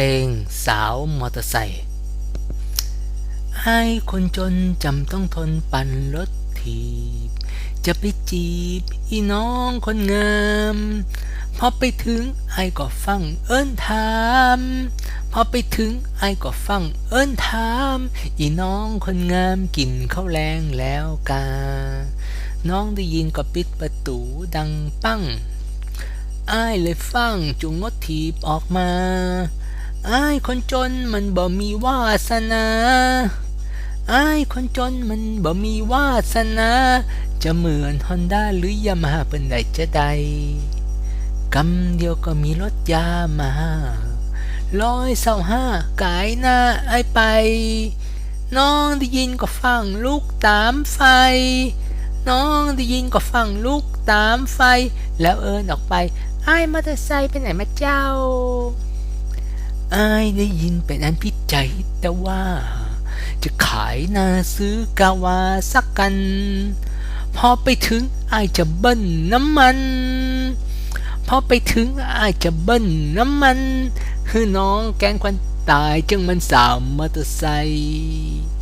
ลงสาวมอเตอร์ไซค์ให้คนจนจำต้องทนปั่นรถถีบ จะไปจีบอีน้องคนงามพอไปถึงไอ้ก็ฟังเอิ้นถามพอไปถึงไอ้ก็ฟังเอิ้นถามอีน้องคนงามกินข้าวแรงแล้วกา น้องได้ยินก็ปิดประตูดังปั้งอ้ายเลยฟังจุงงดถีบออกมา อ้ายคนจนมันบ่มีวาสนาอ้ายคนจนมันบ่มีวาสนา จะเหมือนฮอนด้าหรือยามาฮ่าเป็นใดจะใดกำเดียวก็มีรถยามาร้อยเศร้าห้ากายหน้าไอไป น้องได้ยินก็ฟังลูกตามไฟ น้องได้ยินก็ฟังลูกตามไฟ แล้วเอินออกไปไอ้มอเตอร์ไซค์ไปไหนมาเจ้า อ้ายได้ยินเป็นอันพิจัยแต่ว่า จะขายนาซื้อกาวาสักกัน พอไปถึงไอ้ายจะเบิ้ลน้ำมัน พอไปถึงไอ้ายจะเบิ้ลน้ำมัน คือน้องแกงควันตายจึงมันสาวมอเตอร์ไซค์